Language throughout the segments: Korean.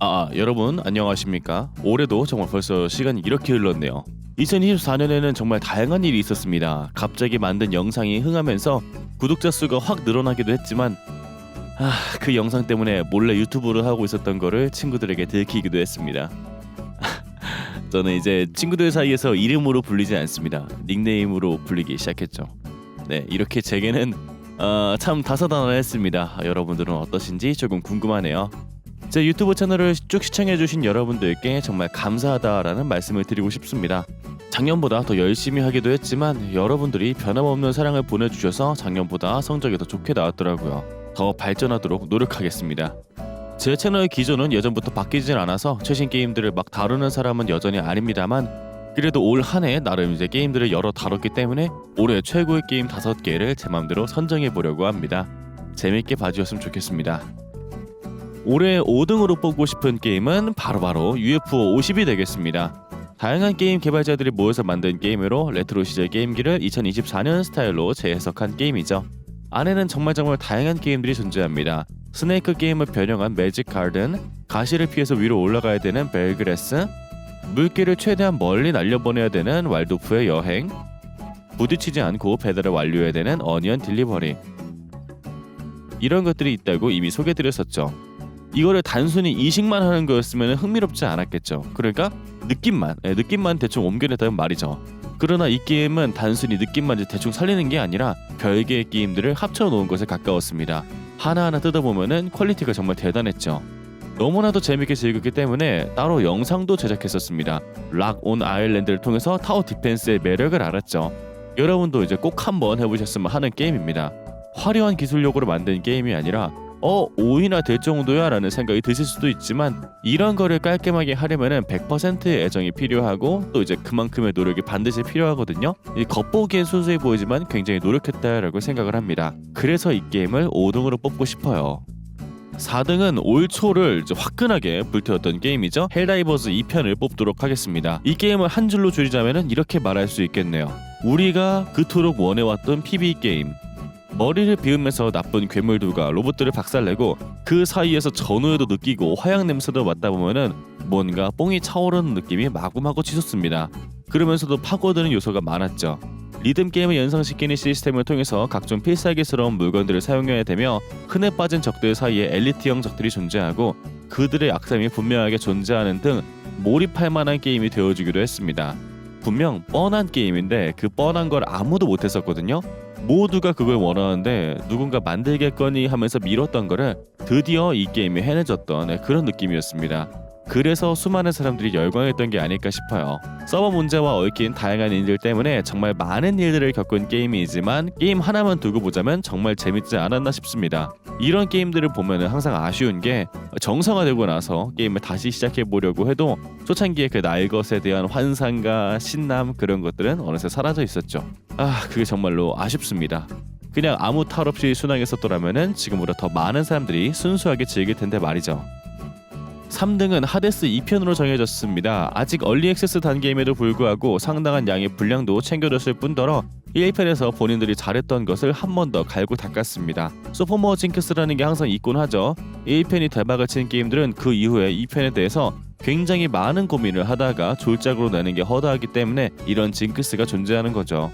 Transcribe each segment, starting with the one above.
아, 아, 여러분 안녕하십니까? 올해도 정말 벌써 시간이 이렇게 흘렀네요. 2024년에는 정말 다양한 일이 있었습니다. 갑자기 만든 영상이 흥하면서 구독자 수가 확 늘어나기도 했지만 아, 그 영상 때문에 몰래 유튜브를 하고 있었던 거를 친구들에게 들키기도 했습니다. 저는 이제 친구들 사이에서 이름으로 불리지 않습니다. 닉네임으로 불리기 시작했죠. 네, 이렇게 제게는 어, 참 다사다난했습니다. 아, 여러분들은 어떠신지 조금 궁금하네요. 제 유튜브 채널을 쭉 시청해주신 여러분들께 정말 감사하다라는 말씀을 드리고 싶습니다. 작년보다 더 열심히 하기도 했지만 여러분들이 변함없는 사랑을 보내주셔서 작년보다 성적이 더 좋게 나왔더라고요. 더 발전하도록 노력하겠습니다. 제 채널의 기조는 예전부터 바뀌진 않아서 최신 게임들을 막 다루는 사람은 여전히 아닙니다만 그래도 올 한 해 나름 이제 게임들을 여러 다뤘기 때문에 올해 최고의 게임 다섯 개를 제 맘대로 선정해 보려고 합니다. 재밌게 봐주셨으면 좋겠습니다. 올해 5등으로 뽑고 싶은 게임은 바로 바로 UFO 50이 되겠습니다. 다양한 게임 개발자들이 모여서 만든 게임으로 레트로 시절 게임기를 2024년 스타일로 재해석한 게임이죠. 안에는 정말 정말 다양한 게임들이 존재합니다. 스네이크 게임을 변형한 매직 가든, 가시를 피해서 위로 올라가야 되는 벨그레스, 물기를 최대한 멀리 날려보내야 되는 왈도프의 여행, 부딪히지 않고 배달을 완료해야 되는 어니언 딜리버리 이런 것들이 있다고 이미 소개드렸었죠. 이거를 단순히 이식만 하는 거였으면 흥미롭지 않았겠죠. 그러니까 느낌만, 예, 느낌만 대충 옮겨냈다는 말이죠. 그러나 이 게임은 단순히 느낌만 대충 살리는 게 아니라 별개의 게임들을 합쳐놓은 것에 가까웠습니다. 하나하나 뜯어보면은 퀄리티가 정말 대단했죠. 너무나도 재밌게 즐겼기 때문에 따로 영상도 제작했었습니다. 락 온 아일랜드를 통해서 타워 디펜스의 매력을 알았죠. 여러분도 이제 꼭 한번 해보셨으면 하는 게임입니다. 화려한 기술력으로 만든 게임이 아니라 어 5위나 될 정도야? 라는 생각이 드실 수도 있지만 이런 거를 깔끔하게 하려면은 100%의 애정이 필요하고 또 이제 그만큼의 노력이 반드시 필요하거든요. 이 겉보기엔 순수해 보이지만 굉장히 노력했다라고 생각을 합니다. 그래서 이 게임을 5등으로 뽑고 싶어요. 4등은 올 초를 화끈하게 불태웠던 게임이죠. 헬다이버즈 2편을 뽑도록 하겠습니다. 이 게임을 한 줄로 줄이자면 이렇게 말할 수 있겠네요. 우리가 그토록 원해왔던 PB 게임 머리를 비우면서 나쁜 괴물들과 로봇들을 박살내고 그 사이에서 전후에도 느끼고 화약 냄새도 맡다 보면은 뭔가 뽕이 차오르는 느낌이 마구마구 치솟습니다. 그러면서도 파고드는 요소가 많았죠. 리듬 게임을 연상시키는 시스템을 통해서 각종 필살기스러운 물건들을 사용해야 되며 흔해 빠진 적들 사이에 엘리트형 적들이 존재하고 그들의 악감이 분명하게 존재하는 등 몰입할 만한 게임이 되어주기도 했습니다. 분명 뻔한 게임인데 그 뻔한 걸 아무도 못했었거든요. 모두가 그걸 원하는데 누군가 만들겠거니 하면서 미뤘던 거를 드디어 이 게임이 해내줬던 네, 그런 느낌이었습니다. 그래서 수많은 사람들이 열광했던 게 아닐까 싶어요. 서버 문제와 얽힌 다양한 일들 때문에 정말 많은 일들을 겪은 게임이지만 게임 하나만 두고 보자면 정말 재밌지 않았나 싶습니다. 이런 게임들을 보면 항상 아쉬운 게 정상화되고 나서 게임을 다시 시작해 보려고 해도 초창기에 그 나의 것에 대한 환상과 신남 그런 것들은 어느새 사라져 있었죠. 아 그게 정말로 아쉽습니다. 그냥 아무 탈 없이 순항했었더라면은 지금보다 더 많은 사람들이 순수하게 즐길 텐데 말이죠. 3등은 하데스 2편으로 정해졌습니다. 아직 얼리 액세스 단계임에도 불구하고 상당한 양의 분량도 챙겨줬을 뿐더러 1편에서 본인들이 잘했던 것을 한 번 더 갈고 닦았습니다. 소포머 징크스라는 게 항상 있곤 하죠. 1편이 대박을 친 게임들은 그 이후에 2편에 대해서 굉장히 많은 고민을 하다가 졸작으로 내는 게 허다하기 때문에 이런 징크스가 존재하는 거죠.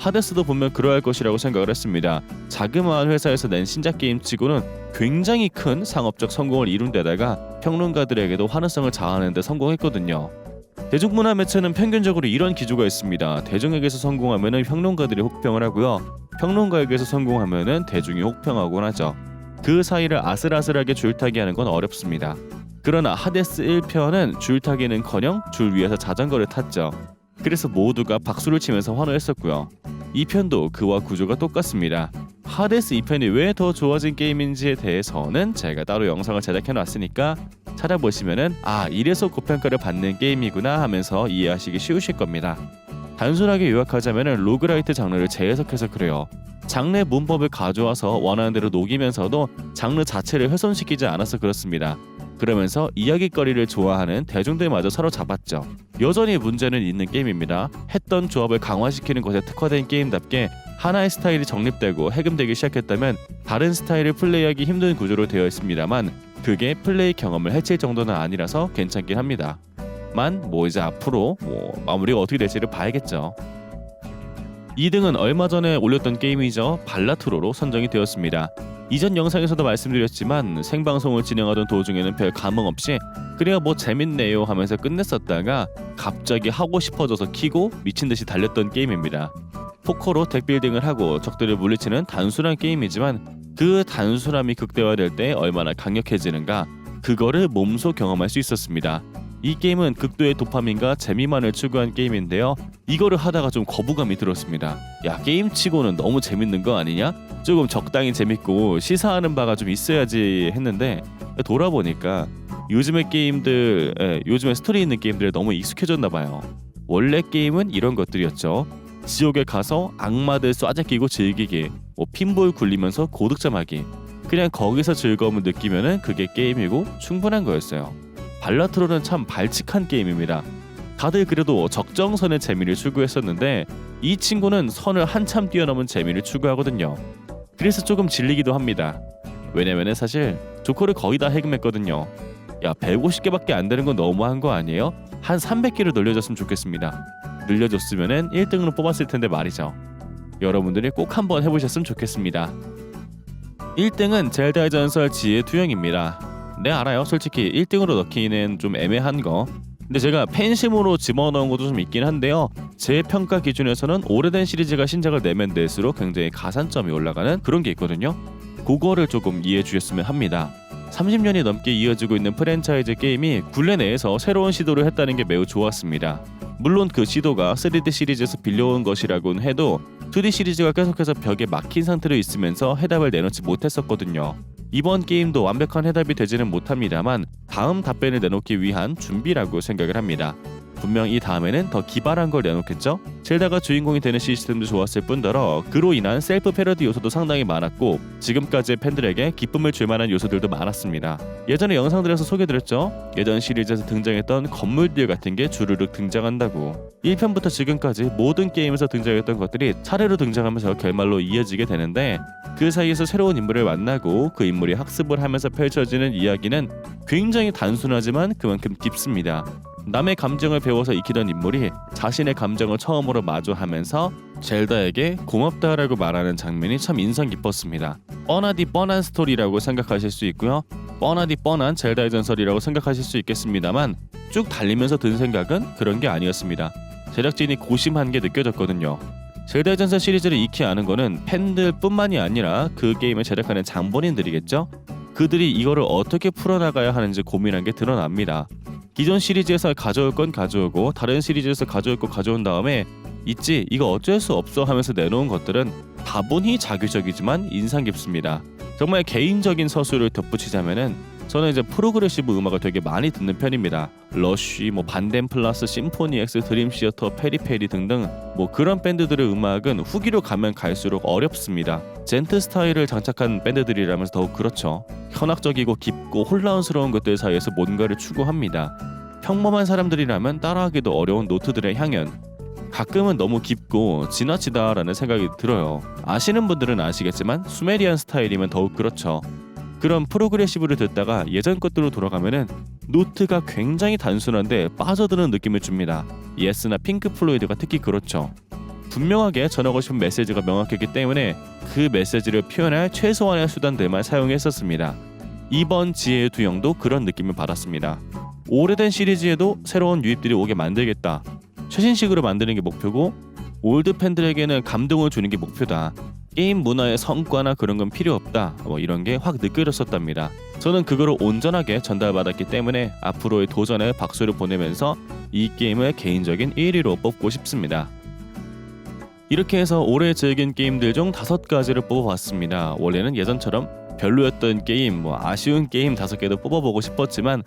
하데스도 분명 그러할 것이라고 생각을 했습니다. 자그마한 회사에서 낸 신작 게임치고는 굉장히 큰 상업적 성공을 이룬 데다가 평론가들에게도 환호성을 자아내는 데 성공했거든요. 대중문화 매체는 평균적으로 이런 기조가 있습니다. 대중에게서 성공하면 평론가들이 혹평을 하고요. 평론가에게서 성공하면 대중이 혹평하곤 하죠. 그 사이를 아슬아슬하게 줄타기 하는 건 어렵습니다. 그러나 하데스 1편은 줄타기는커녕 줄 위에서 자전거를 탔죠. 그래서 모두가 박수를 치면서 환호했었고요. 2편도 그와 구조가 똑같습니다. 하데스 2편이 왜 더 좋아진 게임인지에 대해서는 제가 따로 영상을 제작해 놨으니까 찾아보시면은 아 이래서 고평가를 받는 게임이구나 하면서 이해하시기 쉬우실 겁니다. 단순하게 요약하자면은 로그라이트 장르를 재해석해서 그래요. 장르 문법을 가져와서 원하는 대로 녹이면서도 장르 자체를 훼손시키지 않아서 그렇습니다. 그러면서 이야기거리를 좋아하는 대중들마저 사로잡았죠. 여전히 문제는 있는 게임입니다. 했던 조합을 강화시키는 것에 특화된 게임답게 하나의 스타일이 정립되고 해금되기 시작했다면 다른 스타일을 플레이하기 힘든 구조로 되어 있습니다만 그게 플레이 경험을 해칠 정도는 아니라서 괜찮긴 합니다. 만 뭐 이제 앞으로 뭐 마무리가 어떻게 될지를 봐야겠죠. 2등은 얼마 전에 올렸던 게임이죠. 발라트로로 선정이 되었습니다. 이전 영상에서도 말씀드렸지만 생방송을 진행하던 도중에는 별 감흥 없이 그래야 뭐 재밌네요 하면서 끝냈었다가 갑자기 하고 싶어져서 키고 미친 듯이 달렸던 게임입니다. 포커로 덱빌딩을 하고 적들을 물리치는 단순한 게임이지만 그 단순함이 극대화될 때 얼마나 강력해지는가 그거를 몸소 경험할 수 있었습니다. 이 게임은 극도의 도파민과 재미만을 추구한 게임인데요. 이거를 하다가 좀 거부감이 들었습니다. 야 게임 치고는 너무 재밌는 거 아니냐? 조금 적당히 재밌고 시사하는 바가 좀 있어야지 했는데 돌아보니까 요즘의 게임들, 예, 요즘에 스토리 있는 게임들에 너무 익숙해졌나 봐요. 원래 게임은 이런 것들이었죠. 지옥에 가서 악마들 쏴제끼고 즐기기, 뭐 핀볼 굴리면서 고득점하기. 그냥 거기서 즐거움을 느끼면은 그게 게임이고 충분한 거였어요. 발라트로는 참 발칙한 게임입니다. 다들 그래도 적정선의 재미를 추구했었는데 이 친구는 선을 한참 뛰어넘은 재미를 추구하거든요. 그래서 조금 질리기도 합니다. 왜냐면은 사실 조커를 거의 다 해금했거든요. 야 150개밖에 안 되는 건 너무한 거 아니에요? 한 300개를 늘려줬으면 좋겠습니다. 늘려줬으면은 1등으로 뽑았을 텐데 말이죠. 여러분들이 꼭 한번 해보셨으면 좋겠습니다. 1등은 젤다의 전설 지혜 투영입니다. 네 알아요. 솔직히 1등으로 넣기는 좀 애매한 거. 근데 제가 팬심으로 집어넣은 것도 좀 있긴 한데요. 제 평가 기준에서는 오래된 시리즈가 신작을 내면 낼수록 굉장히 가산점이 올라가는 그런 게 있거든요. 그거를 조금 이해해 주셨으면 합니다. 30년이 넘게 이어지고 있는 프랜차이즈 게임이 굴레 내에서 새로운 시도를 했다는 게 매우 좋았습니다. 물론 그 시도가 3D 시리즈에서 빌려온 것이라고는 해도 2D 시리즈가 계속해서 벽에 막힌 상태로 있으면서 해답을 내놓지 못했었거든요. 이번 게임도 완벽한 해답이 되지는 못합니다만 다음 답변을 내놓기 위한 준비라고 생각을 합니다. 분명 이 다음에는 더 기발한 걸 내놓겠죠? 젤다가 주인공이 되는 시스템도 좋았을 뿐더러 그로 인한 셀프 패러디 요소도 상당히 많았고 지금까지의 팬들에게 기쁨을 줄 만한 요소들도 많았습니다. 예전에 영상들에서 소개드렸죠? 예전 시리즈에서 등장했던 건물들 같은 게 주르륵 등장한다고 1편부터 지금까지 모든 게임에서 등장했던 것들이 차례로 등장하면서 결말로 이어지게 되는데 그 사이에서 새로운 인물을 만나고 그 인물이 학습을 하면서 펼쳐지는 이야기는 굉장히 단순하지만 그만큼 깊습니다. 남의 감정을 배워서 익히던 인물이 자신의 감정을 처음으로 마주하면서 젤다에게 고맙다라고 말하는 장면이 참 인상 깊었습니다. 뻔하디 뻔한 스토리라고 생각하실 수 있고요. 뻔하디 뻔한 젤다의 전설이라고 생각하실 수 있겠습니다만 쭉 달리면서 든 생각은 그런 게 아니었습니다. 제작진이 고심한 게 느껴졌거든요. 젤다의 전설 시리즈를 익히 아는 거는 팬들뿐만이 아니라 그 게임을 제작하는 장본인들이겠죠. 그들이 이거를 어떻게 풀어나가야 하는지 고민한 게 드러납니다. 기존 시리즈에서 가져올 건 가져오고 다른 시리즈에서 가져올 거 가져온 다음에 있지 이거 어쩔 수 없어 하면서 내놓은 것들은 다분히 자규적이지만 인상 깊습니다. 정말 개인적인 서술을 덧붙이자면은 저는 이제 프로그레시브 음악을 되게 많이 듣는 편입니다. 러쉬, 뭐 반덴 플러스, 심포니 X, 드림 시어터, 페리페리 등등 뭐 그런 밴드들의 음악은 후기로 가면 갈수록 어렵습니다. 젠트 스타일을 장착한 밴드들이라면서 더욱 그렇죠. 현학적이고 깊고 혼란스러운 것들 사이에서 뭔가를 추구합니다. 평범한 사람들이라면 따라하기도 어려운 노트들의 향연. 가끔은 너무 깊고 지나치다라는 생각이 들어요. 아시는 분들은 아시겠지만 수메리안 스타일이면 더욱 그렇죠. 그런 프로그레시브를 듣다가 예전 것들로 돌아가면은 노트가 굉장히 단순한데 빠져드는 느낌을 줍니다. 예스나 핑크 플로이드가 특히 그렇죠. 분명하게 전하고 싶은 메시지가 명확했기 때문에 그 메시지를 표현할 최소한의 수단들만 사용했었습니다. 이번 지혜의 두영도 그런 느낌을 받았습니다. 오래된 시리즈에도 새로운 유입들이 오게 만들겠다. 최신식으로 만드는 게 목표고 올드 팬들에게는 감동을 주는 게 목표다. 게임 문화의 성과나 그런 건 필요 없다. 뭐 이런 게 확 느껴졌었답니다. 저는 그거를 온전하게 전달받았기 때문에 앞으로의 도전에 박수를 보내면서 이 게임을 개인적인 1위로 뽑고 싶습니다. 이렇게 해서 올해 즐긴 게임들 중 다섯 가지를 뽑아봤습니다. 원래는 예전처럼 별로였던 게임, 뭐 아쉬운 게임 다섯 개도 뽑아보고 싶었지만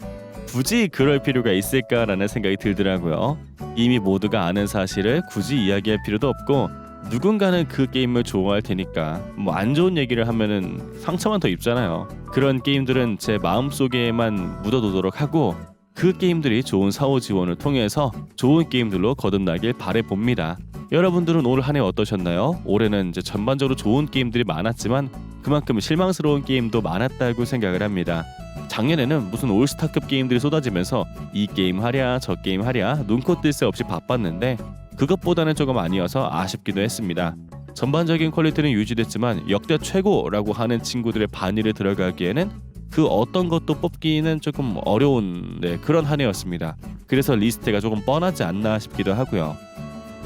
굳이 그럴 필요가 있을까라는 생각이 들더라고요. 이미 모두가 아는 사실을 굳이 이야기할 필요도 없고 누군가는 그 게임을 좋아할 테니까 뭐 안 좋은 얘기를 하면은 상처만 더 입잖아요. 그런 게임들은 제 마음속에만 묻어두도록 하고 그 게임들이 좋은 사후 지원을 통해서 좋은 게임들로 거듭나길 바래 봅니다. 여러분들은 올 한 해 어떠셨나요? 올해는 이제 전반적으로 좋은 게임들이 많았지만 그만큼 실망스러운 게임도 많았다고 생각을 합니다. 작년에는 무슨 올스타급 게임들이 쏟아지면서 이 게임 하랴 저 게임 하랴 눈코 뜰 새 없이 바빴는데 그것보다는 조금 아니어서 아쉽기도 했습니다. 전반적인 퀄리티는 유지됐지만 역대 최고라고 하는 친구들의 반열에 들어가기에는 그 어떤 것도 뽑기는 조금 어려운 네, 그런 한 해였습니다. 그래서 리스트가 조금 뻔하지 않나 싶기도 하고요.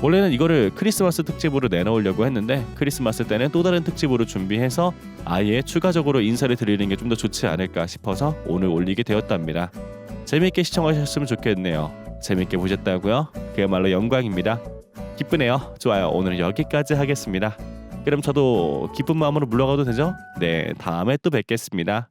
원래는 이거를 크리스마스 특집으로 내놓으려고 했는데 크리스마스 때는 또 다른 특집으로 준비해서 아예 추가적으로 인사를 드리는 게 좀 더 좋지 않을까 싶어서 오늘 올리게 되었답니다. 재밌게 시청하셨으면 좋겠네요. 재밌게 보셨다고요? 그야말로 영광입니다. 기쁘네요. 좋아요. 오늘은 여기까지 하겠습니다. 그럼 저도 기쁜 마음으로 물러가도 되죠? 네, 다음에 또 뵙겠습니다.